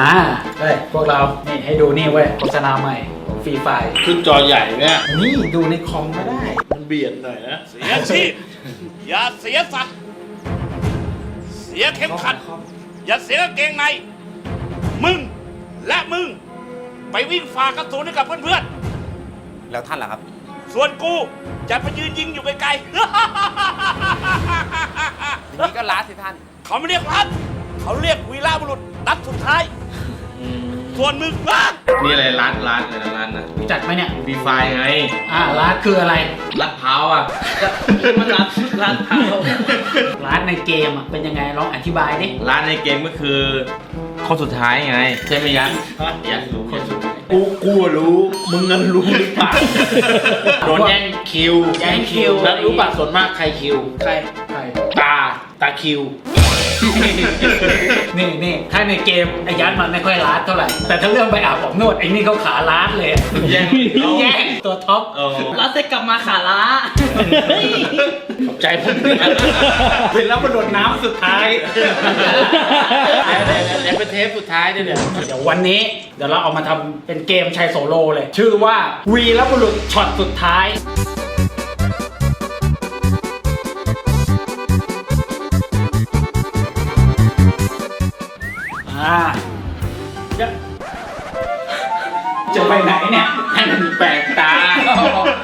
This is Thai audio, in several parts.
อ่าเฮ้ยพวกเรา นี่ให้ดูนี่เว้ยโฆษณาใหม่ของฟรีไฟขึ้นจอใหญ่เนี่ยนี่ดูในคอมก็ได้ มันเบียดหน่อยนะ เสียชีพอย่าเสียสัตว์เสียเข็มขัด อย่าเสียกางเกงใน มึงและมึง ไปวิ่งฝ่ากระสุนให้กับเพื่อนแล้วท่านล่ะครับ ๆ ส่วนกูจะไปยืนยิงอยู่ไกลทีนี้ก็ล้าสิท่านๆเขาไม่เรียกรัดเขาเรียกวีรบุรุษนัดสุดท้าย ส่วนมึงรัดนี่อะไรร้านร้านอะไรนะร้านนะรู้จักไหมเนี่ยวีไฟไงอ่าร้านคืออะไร รัดเท้าวอะมันร้านร้านเท้าร้านในเกมอะเป็นยังไงลองอธิบายดิ ร้านในเกมก็คือคนสุดท้ายไงใช่ไหมยันยันรู้คนสุดท้ายกูกูอะรู้มึงเงินรู้หรือเปล่าโดนแย่งคิวแย่งคิว แล้วรู้ป่ะส่วนมากใครคิว ใคร ใคร ตา ตาคิว นี่นี่ถ้าในเกมไอ้ยันมันไม่ค่อยลาดเท่าไหร่ แต่ถ้าเรื่องไปอาบผมนวดไอ้นี่เขาขาลาดเลยแย่งแย่งตัวท็อป เออแล้วจะกลับมาขาล้าขอบใจผมเป็นแล้วมาโดนน้ำสุดท้ายเดี๋ยวเป็นเทปสุดท้ายเนี่ยเนี่ยเดี๋ยววันนี้เดี๋ยวเราเอามาทำเป็นเกมชัยโซโลเลย ชื่อว่าวีรบุรุษช็อตสุดท้าย อ่าจะจะไปไหนเนี่ยให้มันแปลกตา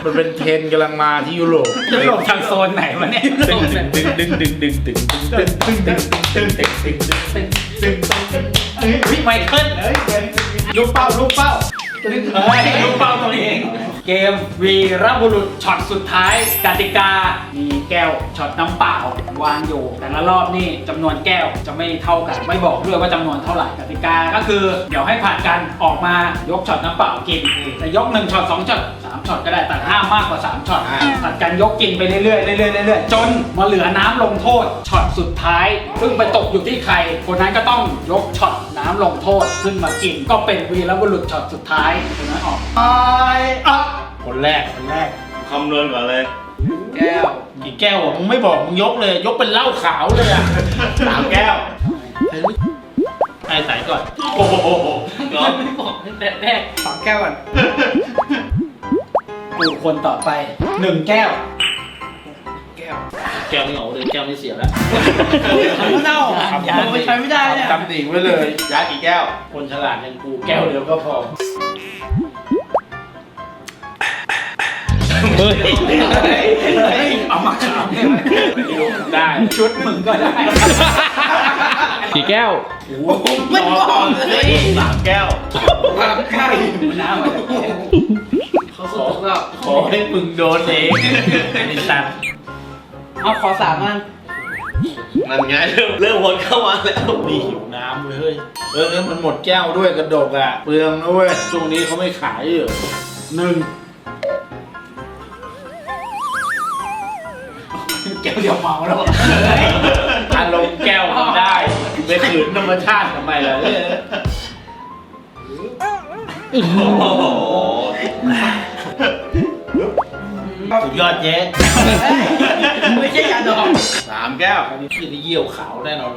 มันเป็นเทรนด์กำลังมาที่ยุโรปจะหลบทางโซนไหนวะเนี่ยดึงดึงดึงดึงดึงดึงดึงดึงดึงดึงดึงดึงดึงดึงดึงดึงเฮ้ยไมเคิลเฮ้ยลูกเป้าลูกเป้าเฮ้ยลูกเป้าตัวเอง เกมวีรบุรุษช็อตสุดท้ายกติกา มีแก้วช็อตน้ำเปล่าวางอยู่ แต่ละรอบนี่จำนวนแก้วจะไม่เท่ากัน ไม่บอกด้วยว่าจำนวนเท่าไหร่กติกาก็คือ เดี๋ยวให้ผ่านกันออกมายกช็อตน้ำเปล่ากินแต่ยกหนึ่งช็อตสองช็อตสามช็อตก็ได้แต่ห้ามมากกว่าสามช็อตผัดกันยกกินไปเรื่อยๆเรื่อยๆเรื่อยๆจนมาเหลือน้ำลงโทษช็อตสุดท้าย ซึ่งไปตกอยู่ที่ใคร คนนั้นก็ต้องยกช็อตน้ำลงโทษขึ้นมากิน ก็เป็นวีรบุรุษช็อตสุดท้ายคนนั้นออกไปอะ คนแรก คนแรกคำนวณก่อนเลย แก้ว กี่แก้วอะมึงไม่บอกมึงยกเลย ยกเป็นเหล้าขาวเลยอะสามแก้วให้ใส่ก่อน โอ้โหยอมไม่บอกตั้งแต่แรกสองแก้วก่อนกูคนต่อไปหนึ่งแก้ว แก้วไม่เอาเลยแก้วไม่เสียแล้วเน่าอย่าไปใช้ไม่ได้เนี่ยตำหนิไว้เลยยากี่แก้ว คนฉลาดอย่างกูแก้วเดียวก็พอ เฮ้ยเอามาขามได้ไหมได้ชุดมึงก็ได้กี่แก้วไม่บอกเลยสามแก้วความใกล้น้ำมันเขาขอขอให้มึงโดนเองไอ้สัตว์เอาขอสามอันนั่นไงเริ่มเริ่มวนเข้ามาแล้วมีหิวน้ำเว้ยเฮ้ยเออเออมันหมดแก้วด้วยกระดกอะเปลืองนะเว้ยช่วงนี้เขาไม่ขายเหรอหนึ่ง แก้วเดียวเมาแล้วอารมณ์แก้วมันได้ไปขืนธรรมชาติทำไมล่ะเออโอ้โหสุดยอดเจ๊ไม่ใช่ยาดองสามแก้วอันนี้พี่ได้เยี่ยวขาวแน่นอน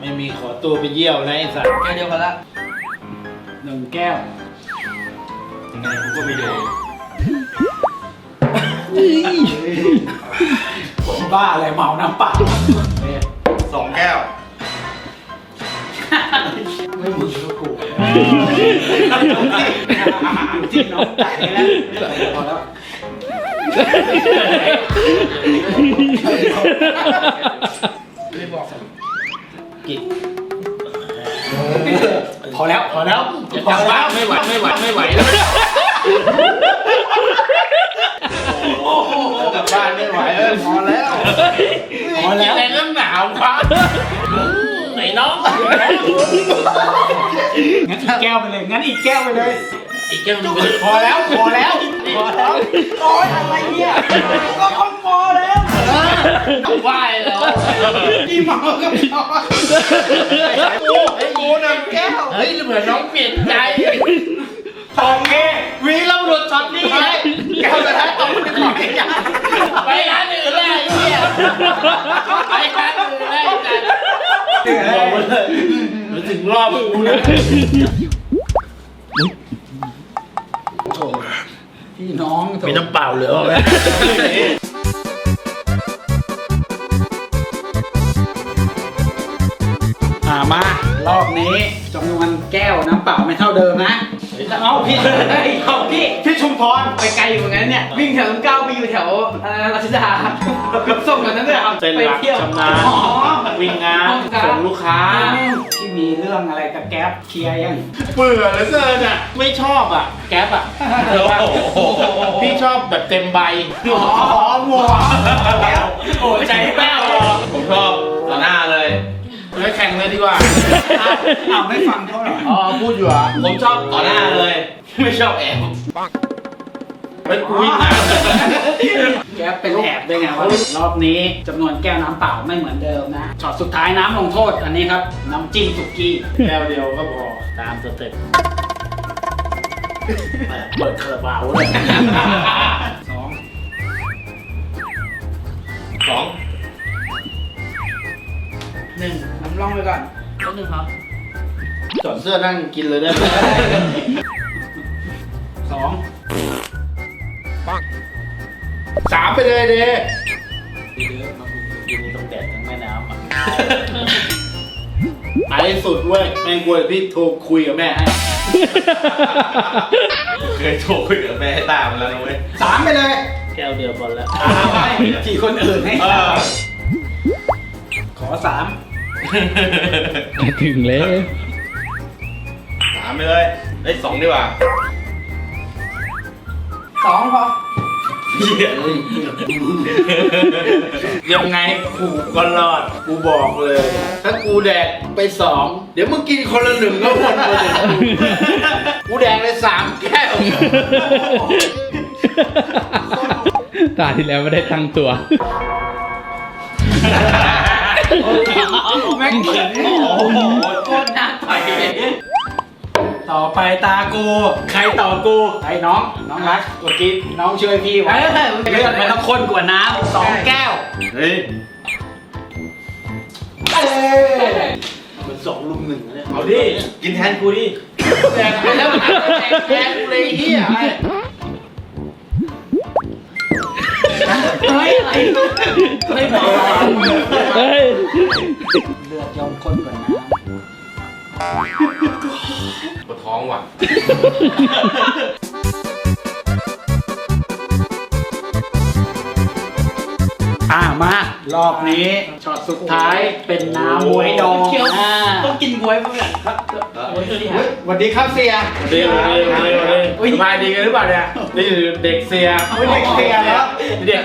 ไม่มีขอตัวไปเยี่ยวนะไอ้สัตว์แก้วเดียวกันละหนึ่งแก้วยังไงกูก็ไม่โดนผม บ้าอะไรเมาน้ำเปล่าสองแก้ว ไม่มึงก็กูอยู่ที่น้องใจแล้วพอแล้วไม่บอกกินพอแล้วพอแล้วจะจับว่าไม่ไหวไม่ไหวไม่ไหวแล้ว กลับบ้านไม่ไหวเออพอแล้วพอแล้วอะไรเรื่องหนาวครับไหนน้องงั้นอีกแก้วไปเลย งั้นอีกแก้วไปเลย อีกแก้วนึงไปพอแล้ว พอแล้ว พอแล้วโอ้ยอะไรเนี่ย ก็คงพอแล้วไหวแล้วกี่เมาก็พอกูไอ้กูนำแก้ว เฮ้ยเหมือนน้องเปลี่ยนใจ โองเควีรบุรุษช็อตนี้ไงแก้วจะได้ตกไปก่อนให้ยังไปร้านอื่นเลยไอ้เหี้ยไปร้านอื่นเลยจัดเหนื่อยรู้สึกรอบกูนะโถพี่น้องมีน้ำเปล่าเหลือไหมมา รอบนี้จำนวนแก้วน้ำเปล่าไม่เท่าเดิมนะ เอาพี่เอาพี่พี่ชุมพรไปไกลอยู่เหมือนกันเนี่ยวิ่งแถวเก้าไปอยู่แถวอะไรนะรัชดาส่งกันนั่นเลยเอาเป็นไปหลักเที่ยวชำนาญอ๋อ วิ่งงานส่งลูกค้าที่มีเรื่องอะไรกับแก๊ปเคลียร์ยัง เบื่อเหลือเกินอะ ไม่ชอบอะ แก๊ปอะเออว่าพี่ชอบแบบเต็มใบอ๋อหมวกแก๊ปโอ้ใจแป้วผมชอบต่อหน้าเลย เลยแข่งเลยดีกว่า อ้าวไม่ฟังเขาเหรออ๋อพูดอยู่อะผมชอบต่อหน้าเลย ไม่ชอบแอบไปกูวิ่งงานแก๊ปเป็นแอบได้ไงวะรอบนี้จำนวนแก้วน้ำเปล่าไม่เหมือนเดิมนะช็อตสุดท้ายน้ำลงโทษอันนี้ครับ น้ำจิ้มสุกี้ แก้วเดียวก็พอตามสเต็ปเปิดคาราบาวเลยสองสอง นึ่งน้ำร่องไปก่อนก็หนึ่งครับถอดเสื้อนั่งกินเลยได้ไหมสองสามไปเลยเด้ดีเด้อมาบุกกินตรงแดดทั้งแม่น้ำอะไปให้สุดเว้ยแม่งกลัวพี่โทรคุยกับแม่ให้ เคยโทรคุยกับแม่ให้ตามแล้วนะเว้ยสามไปเลยแก้วเดียวบอลแล้วที่คนอื่นให้เออขอสาม ถึงแล้วสามไปเลยเอ้ยสองดีกว่าสองพอเหี้ยยังไงกูก็รอดกูบอกเลย ถ้ากูแดกไปสองเดี๋ยวมึงกินคนละหนึ่งก็วนไปเลยกูแดกเลยสามแก้วตาที่แล้วไม่ได้ตั้งตัว แม่งเขินโอ้โหโคตรน่าต่อยต่อไปตากู ใครต่อกูไอ้น้อง น้องรักเมื่อกี้น้องช่วยพี่ไว้เลือดมันต้องข้นกว่าน้ำสองแก้ว เฮ้ยมันสองลุมหนึ่งนะเนี่ยเอาดิ กินแทนกูดิแดกไปแล้วแดกแทนกูเลยเฮีย เฮ้ยอะไรไม่บอกเฮ้ยเลือดยอมข้นกว่าน้ปวดท้องว่ะอ่ามารอบนี้ช็อตสุดท้ายเป็นน้ำบวยดองอ่าต้องกินบวยเพื่อนครับสวัสดีครับเสียเดียวเดียวเดียวเลยสบายดีกันหรือเปล่าเนี่ย นี่คือเด็กเสียเฮ้ยเด็กเสียแล้ว เด็ก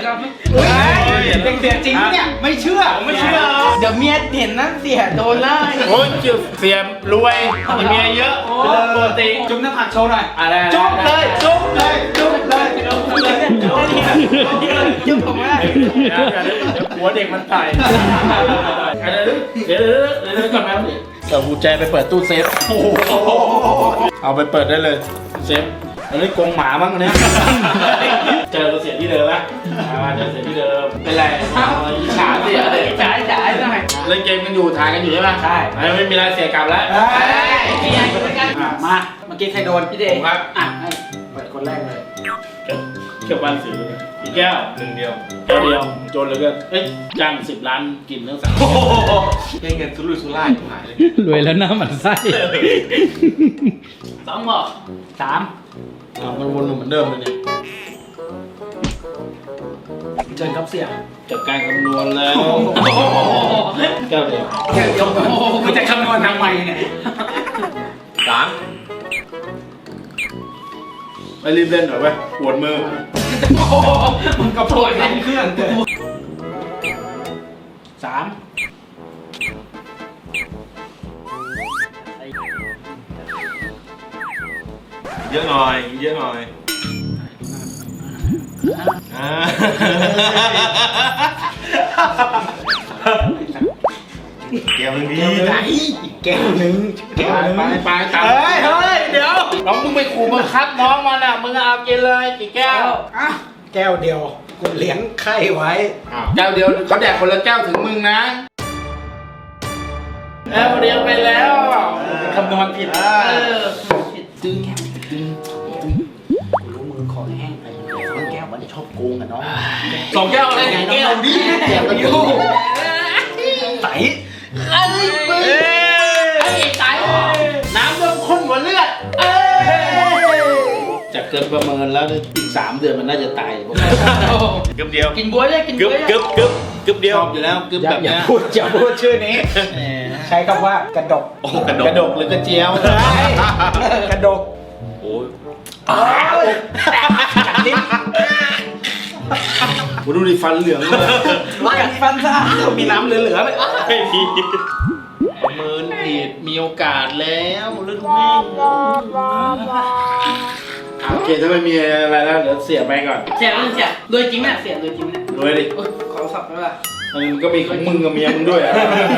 เฮ้ยเด็กเสียจริงปะเนี่ยไม่เชื่อไม่เชื่อ เดี๋ยวเมียเห็นนะเสียโดนไล่โอ้ยเสียรวยมีเมียเยอะเป็นเรื่องปกติจุ๊บหน้าผากโชว์หน่อยอะไรจุ๊บเลยจุ๊บเลยจุ๊บเลยยุ่งผมไม่ได้หัวเด็กมันไต่เดี๋ยวเดี๋ยวเดี๋ยวก่อนนะเดี๋ยวกูแจไปเปิดตู้เซฟเอาไปเปิดได้เลยเซฟ อันนี้กรงหมามั้งอันเนี้ยเจอเสียที่เดิมละมาเจอเสียที่เดิมเป็นไรอิจฉาเสียเลยจ่ายจ่ายหน่อยเล่นเกมกันอยู่ถ่ายกันอยู่ใช่ไหมใช่ไม่มีอะไรเสียกลับแล้วพี่ใหญ่เหมือนกันอะมาเมื่อกี้ใครโดนพี่เดผมครับอะให้เปิดคนแรกเลย เกี่ยวกับสีอีกแก้วหนึ่งเดียวแก้วเดียวจนเหลยก็เอ้ยจ้างสิบล้านกินทั้งสามโอ้โหเงินสุรุ่ยสุร่ายหายเลยรวยแล้วหน้าหมันไส้สองบอกสามทำกันวนเหมือนเดิมเลยเนี่ยเชิญครับเสียจัดการคำนวณแล้วแก้วเดียวเดี๋ยวเดี๋ยวโอ้โหกูจะคำนวณทำไมเนี่ยสาม ไปรีบเล่นหน่อยเว้ยปวดมือ โอ้โหมึงก็ปวดเล่นเครื่องเกินสามเยอะหน่อย เยอะหน่อยอ่าเกมนึงดีไหนอีก แก้วหนึ่งแก้วหนึ่งไปไปตามเฮ้ยเฮ้ยเดี๋ยวน้องมึงไปขู่บังคับน้องมันอะมึงเอากินเลยกี่แก้วอะแก้วเดียวกูเลี้ยงไข่ไว้แก้วเดียวเขาแดกคนละแก้วถึงมึงนะแก้วเดียวไปแล้วอ่าคำนวณผิดเออจึงแก้วจึงจึงกูรู้มือคอแห้งไปสองแก้วมันจะชอบโกงกันน้องสองแก้วอะไรแก้วดิแก้วกันอยู่ เกินประเมินแล้วเนี่ยอีกสามเดือนมันน่าจะตายพวกกึบเดียวกินบ๊วยเลยกินกึบ๊บวยเลยกึบกึบกึบเดียวชอบอยู่แล้วกึบอย่าแบบอย่าเนี้ยพูดอย่าพูดชื่อนี้ แหมใช้คำว่ากระดกโอ้กระดก กระดกหรือกระเจียวกระดกโอ้ยกูดูดิฟันเหลืองเลยกัดฟันซะมีน้ำเหลือๆเลยไม่มีประเมินผิดมีโอกาสแล้วลูกแม่ โอเคถ้าไม่มีอะไรแล้วเดี๋ยวเสียไปก่อนเสียเสียรวยจริงไหมเสียรวยจริงไหมเนี่ยรวยดิโอ๊ยขอสับได้ป่ะมันก็มีของมึงกับเมียมึงด้วยอะ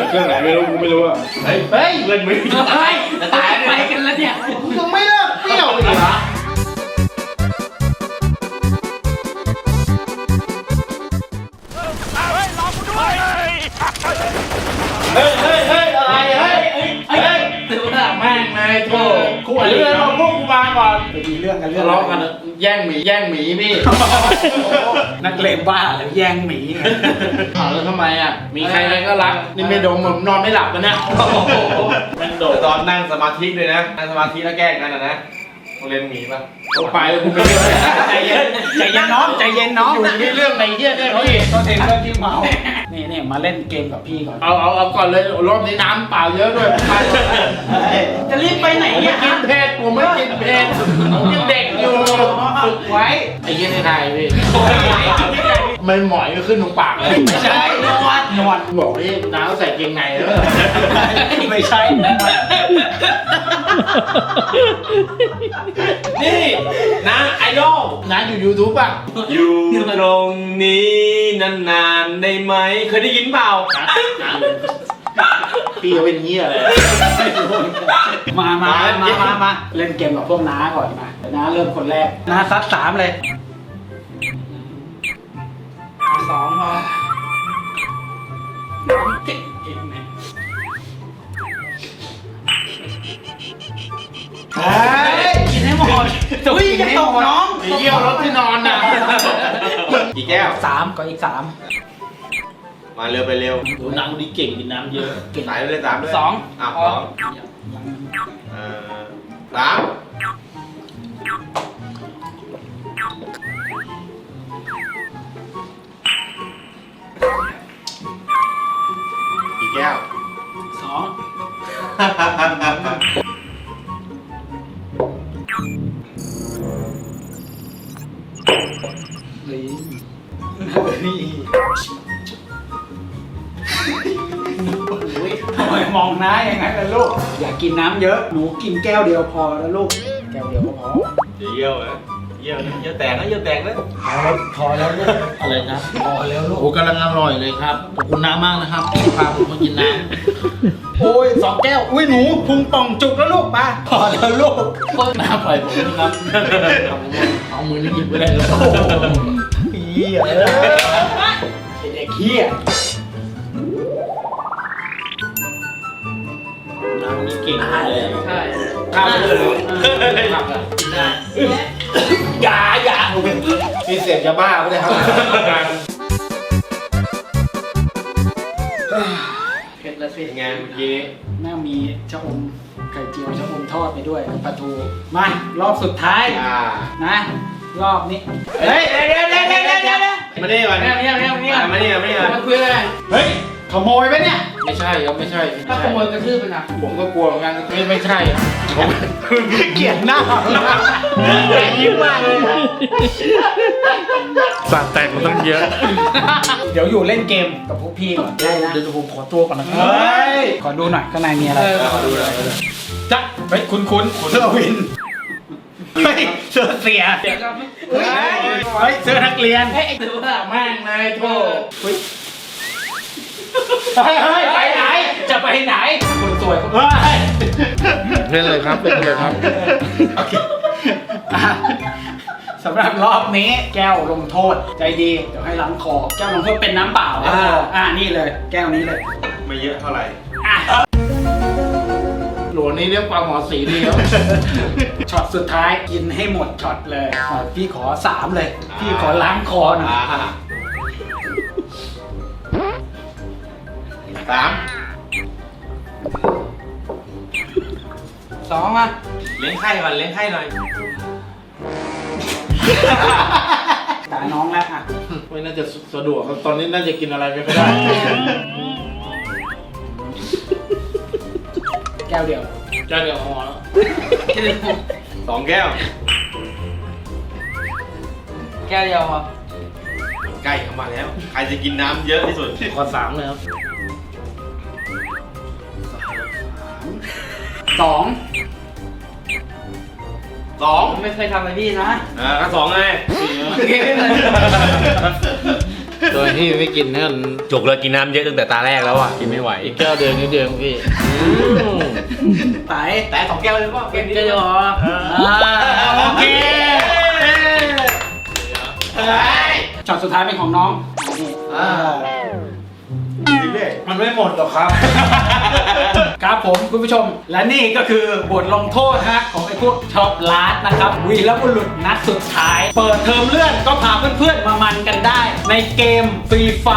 เครื่องไหนไม่รู้กูไม่รู้อะเฮ้ยเฮ้ยเงินไม่มีเฮ้ยจะตายไปกันแล้วเนี่ยมึงยังไม่เลิกเปรี้ยวอีกเหรอเฮ้ยเฮ้ย แม่งนายโธ่คู่อริเราพวกกูมาก่อนไปมีเรื่องกันเรื่อทะงเลาะกันอะแย่งหมีแย่งหมีพี่นักเลงบ้าแล้วแย่งหมีไงอ้าวแล้วทำไมอะ มีใครใครก็รัก นี่ไม่ดมผมนอนไม่หลับกันเนี่ยแม่งโดดตอนนั่งสมาธิด้วยนะนั่งสมาธิแล้วแกล้งกันนะนะโรง เรียนหมีปะเอาไปแล้วกูไม่เล่นใจเย็นใจเย็นน้องใจเย็นน้องอยู่ที่เรื่องในเยี่ยเนี่ยเฮ้พี่ยตัวเองเรื่องที่เมานี่นี่มาเล่นเกมกับพี่ก่อนเอาเอาเอาก่อนเลยรอบนี้น้ำเปล่าเยอะด้วยไปเลยจะรีบไปไหนผมไม่เนี่ยกินเผ็ดผมไม่กินเผ็ดผมยังเด็กอยู่ฝึกไว้ไอ้เยี่ยในไทยพี่ ไม่หมอยก็ขึ้นตรงปากเลยไม่ใช่นวดนวดบอกให้น้าใส่เกงในแล้วไม่ใช่ นี่นะไอดอลน้าอยู่ยูทูบป่ะ อยู่ตรงนี้นานๆได้ไหม เคยได้ยินเปล่าพี่เขาเป็นเหี้ยอะไรมามามามามา เล่นเกมกับพวกน้าก่อนมาเดี๋ยวน้าเริ่มคนแรกน้าซัดสามเลย สองพอเฮ้ยกินให้หมดอุ้ยจะตกน้องไอ้เยี่ยวรถที่นอนน่ะกี่แก้วสามก็อีกสามมาเร็วไปเร็วโหน้ำดีเก่งกินน้ำเยอะสายไปเลยสามด้วยสองอะสอง นน้ำเยอะ หนูกินแก้วเดียวพอแล้วลูก แก้วเดียวก็พอเดี๋ยวเยี่ยวนะเยี่ยวนะเยี่ยวแตกนะเยี่ยวแตกนะพอแล้วพอแล้วลูกอะไรนะพอแล้วลูกโอ้กำลังอร่อยเลยครับขอบคุณน้ามากนะครับที่พาผมมากินน้โอ้ยสองแก้วอุ้ยหนูพุงป่องจุกแล้วลูกมาพอแล้วลูกำน้าปล่อยผมนะครับเอามือนี่หยิบไปได้เลยเฮียเอ้ยเด็กเฮีย น้ำนี่เก่งเลยใช่ข้าวเลยผักอะกินได้อย่าอย่ามีเสียงจะบ้าไม่ได้ครับเผ็ดละสิเป็นไงเมื่อกี้แม่งมีชะอมไข่เจียวชะอมทอดไปด้วยปลาทูมารอบสุดท้ายอ่านะ รอบนี้เฮ้ยเดี๋ยวเดี๋ยวเดี๋ยวเดี๋ยวเดี๋ยวเดี๋ยวมานี่มาไม่เอาไม่เอาไม่เอาไม่เอามานี่มานี่มาคุยอะไรเฮ้ย ขโมยไปเนี่ย ไม่ใช่ครับไม่ใช่ถ้าขโมยกระทืบไปนะผมก็กลัวเหมือนกันไม่ไม่ใช่ครับผมเกลียดหน้ายิ้มมากเลยสัตว์แตกมันต้องเยอะ เดี๋ยวอยู่เล่นเกมกับพวกพี่ก่อนได้นะเดี๋ยวผมขอตัวก่อนนะครับเฮ้ยขอดูหน่อยข้างในมีอะไรเออขอดูหน่อยจ๊ะเฮ้ยคุณคุณเสื้อวินเฮ้ยเสื้อเสียเดี๋ยวก็ไม่เฮ้ยเฮ้ยเสื้อนักเรียนเฮ้ยไอ้ถือว่าแม่งนายโทษ เฮ้ยเฮ้ยไปไหน จะไปไหน คนสวยเฮ้ยเล่นเลยครับเล่นเลยครับ โอเคอะสำหรับรอบนี้แก้วลงโทษ ใจดีเดี๋ยวให้ล้างคอ แก้วลงโทษเป็นน้ำเปล่าอ่า อ่านี่เลย แก้วนี้เลยไม่เยอะเท่าไหร่ อะหลวงนี้เรียกปลาหมอสีดีครับ ช็อตสุดท้ายกินให้หมดช็อตเลยอะพี่ขอสามเลย พี่ขอล้างคอหน่อย สามสองอะเลี้ยงไข่ก่อนเลี้ยงไข่หน่อยตาน้องแล้วอะไม่น่าจะสะดวกครับตอนนี้น่าจะกินอะไรไม่ค่อยได้แก้วเดียวเจ้าเดียวพอแล้วสองแก้ว แก้วเดียวอะใกล้เข้ามาแล้ว ใครจะกินน้ำเยอะที่สุดขอสามเลยครับ สองสองผมไม่เคยทำอะไรพี่นะอ่าก็สองไงตัวที่ไม่กินเนี่ยจุกเลยกินน้ำเยอะตั้งแต่ตาแรกแล้วอะกินไม่ไหวอีกแก้วเดียวนิดเดียวพี่ไตแต่สองแก้วเลยป่ะแก้วแก้วเดียวเหรออ่าโอเคช็อตสุดท้ายเป็นของน้องอ่า มันไม่หมดหรอกครับ ครับผมคุณผู้ชม และนี่ก็คือบทลงโทษฮะของไอ้พวกช็อปลาดนะครับ วีรบุรุษนัดสุดท้าย เปิดเทอมเลื่อนก็พาเพื่อนๆมามันกันได้ ในเกมฟรีไฟ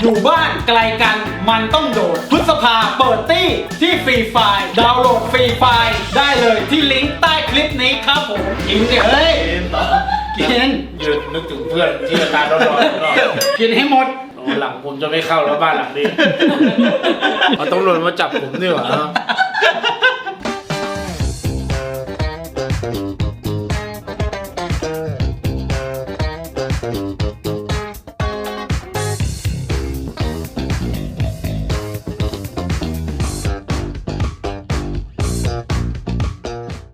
อยู่บ้านไกลกันมันต้องโดด พฤษภาเปิดตี้ที่ฟรีไฟดาวน์โหลดฟรีไฟได้เลยที่ลิงก์ใต้คลิปนี้ครับผมกินเดี๋ยวเฮ้ยกิน ยืนนึกถึงเพื่อนที่อาการร้อนๆก็กินให้หมดวัน หลังผมจะไม่เข้าแล้วบ้านหลังนี้ เอาตำรวจมาจับผมนี่หว่า